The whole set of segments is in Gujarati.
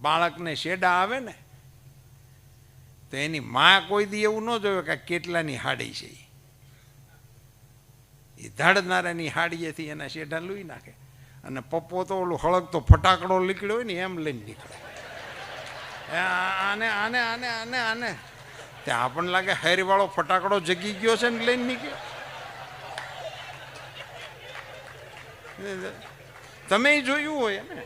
બાળકને શેડા આવે ને, તો એની માં કોઈ દી એવું ન જોયું કે કેટલાની હાડી છે. એ ધડનારાની હાડીએથી એના શેઢા લૂઈ નાખે. અને પપ્પો તો ઓલું હળગતો ફટાકડો નીકળ્યો હોય ને, એમ લઈને નીકળે. આને આને આને આને આને. ત્યાં આપણને લાગે હેરવાળો ફટાકડો જગી ગયો છે ને લઈને નીકળ્યો. તમે જોયું હોય ને.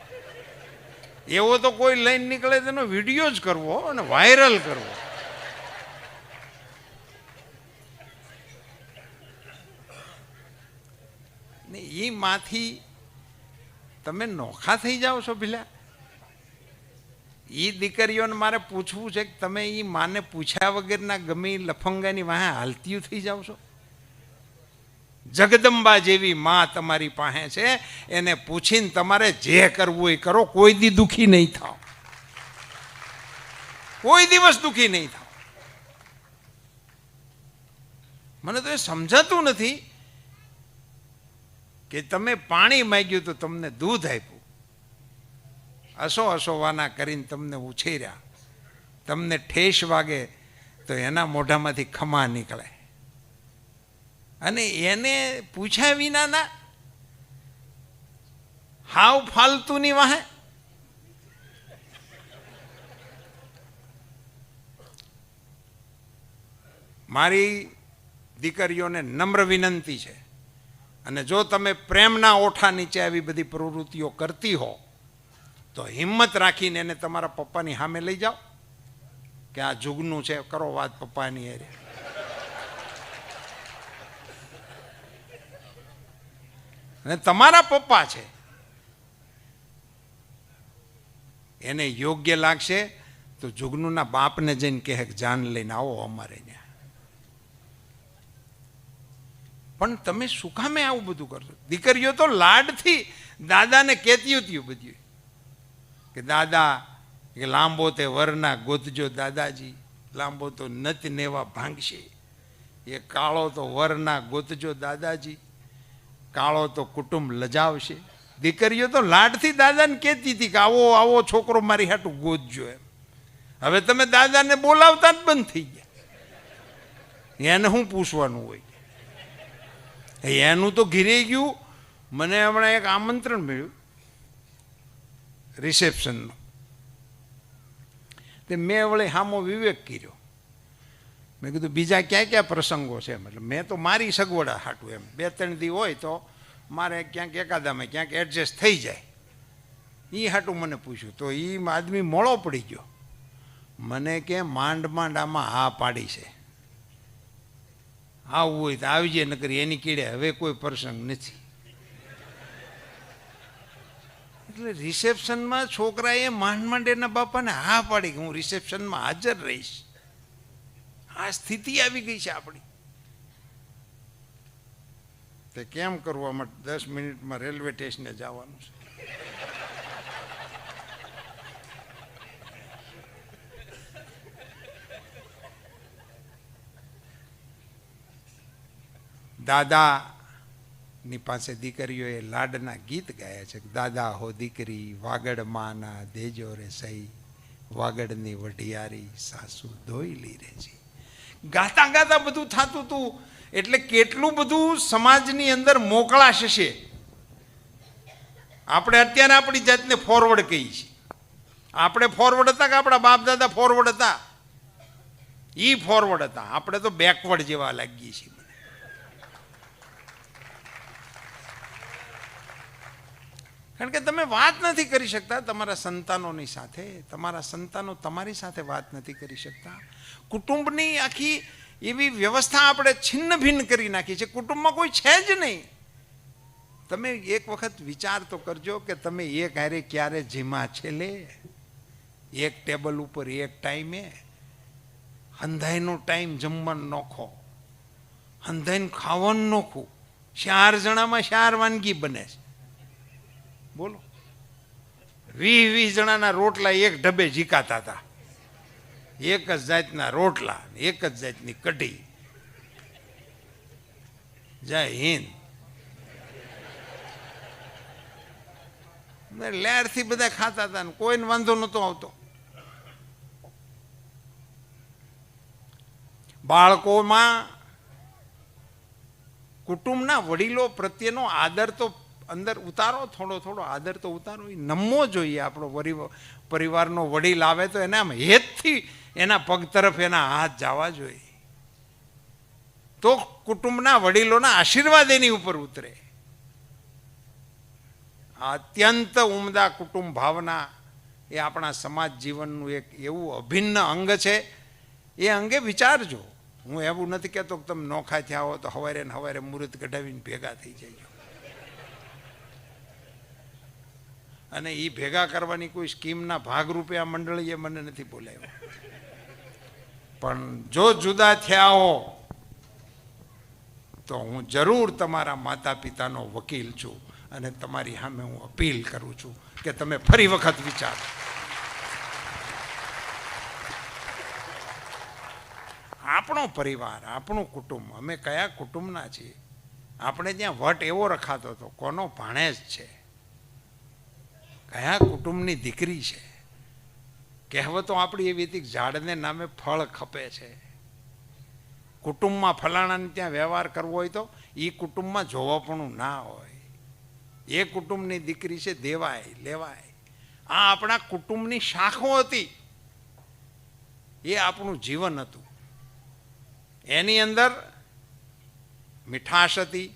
એવો તો કોઈ લઈને નીકળે તેનો વીડિયો જ કરવો અને વાયરલ કરવો. ને એ માંથી તમે નોખા થઈ જાઓ છો પેલા એ દીકરીઓને મારે પૂછવું છે કે તમે એ માને પૂછ્યા વગરના ગમે લફંગાની વાહે હાલતીયું થઈ જાઓ છો? જગદંબા જેવી માં તમારી પાસે છે, એને પૂછીને તમારે જે કરવું એ કરો, કોઈ દી દુઃખી નહીં થાવ. કોઈ દિવસ દુઃખી નહીં થાવ. મને તો એ સમજાતું નથી કે તમે પાણી માગ્યું તો તમને દૂધ આપ્યું. અસો અસોવાના કરીને તમને ઉછેર્યા. તમને ઠેસ વાગે તો એના મોઢામાંથી ખમા નીકળે. અને એને પૂછ્યા વિના ના હાવ ફાલતુની વાહે? મારી દીકરીઓને નમ્ર વિનંતી છે. અને જો તમે પ્રેમના ઓઠા નીચે આવી બધી પ્રવૃત્તિઓ કરતી હો, તો હિંમત રાખીને એને તમારા પપ્પાની સામે લઈ જાઓ. કે આ જુગનું છે, કરો વાત પપ્પાની અરે અને તમારા પપ્પા છે. એને યોગ્ય લાગશે તો જુગનુના બાપને જઈને કહે જાન લઈને આવો અમારે ત્યાં. પણ તમે કામે આવું બધું કરશો? દીકરીઓ તો લાડથી દાદાને કહેતી હતી બધી કે દાદા, કે લાંબો તે વરના ગોતજો દાદાજી, લાંબો તો નત નેવા ભાંગશે. એ કાળો તો વરના ગોતજો દાદાજી. કાળો તો કુટુંબ લજાવશે. દીકરીઓ તો લાડથી દાદાને કહેતી હતી કે આવો આવો છોકરો મારી હાટું ગોતજો એમ. હવે તમે દાદાને બોલાવતા જ બંધ થઈ ગયા. એને શું પૂછવાનું હોય? એનું તો ઘીરે ગયું. મને હમણાં એક આમંત્રણ મળ્યું. રિસેપ્શનનું. તે મેં વળી હામો વિવેક કર્યો. મેં કીધું, બીજા ક્યાં ક્યાં પ્રસંગો છે મતલબ મેં તો મારી સગવડા હાટું એમ. બે ત્રણ દી હોય તો મારે ક્યાંક એકાદામાં ક્યાંક એડજસ્ટ થઈ જાય. એ હાટું મને પૂછ્યું. તો એ આદમી મોળો પડી ગયો. મને કે માંડ માંડ આમાં હા પાડી છે. આવું હોય તો આવજે, નકરી એની કીડે હવે કોઈ પ્રસંગ નથી. એટલે રિસેપ્શનમાં છોકરાએ માંડ માંડ એના બાપાને હા પાડી કે હું રિસેપ્શનમાં હાજર રહીશ. આ સ્થિતિ આવી ગઈ છે આપણી. તે કેમ કરવા? માટે દસ મિનિટમાં રેલવે સ્ટેશને જવાનું છે. દાદાની પાસે દીકરીઓએ લાડના ગીત ગાયા છે દાદા હો દીકરી, વાગડ માના દેજો રે સહી, વાગડની વઢિયારી સાસુ ધોઈલી રે જી ગાતા ગાતા બધું થતું હતું. એટલે કેટલું બધું સમાજની અંદર મોકળાશ છે. આપણે અત્યારે આપણી જાતને ફોરવર્ડ કહીએ છીએ. આપણે ફોરવર્ડ હતા કે આપણા બાપ દાદા ફોરવર્ડ હતા? એ ફોરવર્ડ હતા. આપણે તો બેકવર્ડ જેવા લાગીએ છીએ. કારણ કે તમે વાત નથી કરી શકતા તમારા સંતાનોની સાથે. તમારા સંતાનો તમારી સાથે વાત નથી કરી શકતા. કુટુંબની આખી એવી વ્યવસ્થા આપણે છિન્ન ભિન્ન કરી નાખી છે. કુટુંબમાં કોઈ છે જ નહીં. તમે એક વખત વિચાર તો કરજો કે તમે એક હારે ક્યારે જીમા છેલ્લે? એક ટેબલ ઉપર એક ટાઈમે? હંધાઈનો ટાઈમ જમવાનું નોખો. હંધાઈને ખાવાનું નોખું. ચાર જણામાં ચાર વાનગી બને છે. બોલો. વીસ વીસ જણાના રોટલા એક ઢબે ઝીકાતા હતા. એક જ જાતના રોટલા, એક જ જાતની કઢી. જય હિન્દ. ને લહેરથી બધા ખાતા હતા કોઈને વાંધો નહોતો આવતો. બાળકોમાં કુટુંબના વડીલો પ્રત્યેનો આદર તો અંદર ઉતારો, થોડો થોડો આદર તો ઉતારો. એ નમવો જોઈએ આપણો વરી- પરિવારનો વડીલ આવે તો એને આમ હેતથી એના પગ તરફ એના હાથ જવા જોઈએ. તો કુટુંબના વડીલોના આશીર્વાદ એની ઉપર ઉતરે. આ અત્યંત ઉમદા કુટુંબ ભાવના એ આપણા સમાજ જીવનનું એક એવું અભિન્ન અંગ છે. એ અંગે વિચારજો હું એવું નથી કહેતો કે તમે નોખા થયા હો તો હવારે ને હવારે મુહૂર્ત કઢાવીને ભેગા થઈ જજો. અને એ ભેગા કરવાની કોઈ સ્કીમના ભાગરૂપે આ મંડળીએ મને નથી બોલાવ્યો. પણ જો જુદા થયા હો તો હું જરૂર તમારા માતા પિતાનો વકીલ છું અને તમારી સામે હું અપીલ કરું છું કે તમે ફરી વખત વિચારો. આપણો પરિવાર, આપણું કુટુંબ, અમે કયા કુટુંબના છીએ? આપણે ત્યાં વટ એવો રખાતો હતો, કોનો ભાણેજ છે? કયા કુટુંબની દીકરી છે? કહેવતો આપણી એવી હતી ઝાડને નામે ફળ ખપે છે. કુટુંબમાં ફલાણાને ત્યાં વ્યવહાર કરવો હોય તો એ કુટુંબમાં જોવાપણું ના હોય. એ કુટુંબની દીકરી છે, દેવાય, લેવાય. આ આપણા કુટુંબની શાખો હતી. એ આપણું જીવન હતું. એની અંદર મીઠાશ હતી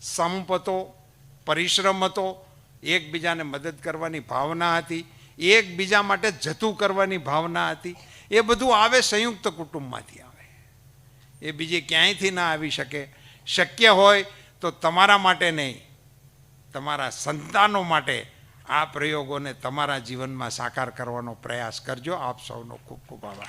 સંપ હતો પરિશ્રમ હતો એકબીજાને મદદ કરવાની ભાવના હતી, એકબીજા માટે જતું કરવાની ભાવના હતી. એ બધું આવે સંયુક્ત કુટુંબમાંથી આવે. એ બીજે ક્યાંયથી ના આવી શકે. શક્ય હોય તો તમારા માટે નહીં, તમારા સંતાનો માટે આ પ્રયોગોને તમારા જીવનમાં સાકાર કરવાનો પ્રયાસ કરજો. આપ સૌનો ખૂબ ખૂબ આભાર.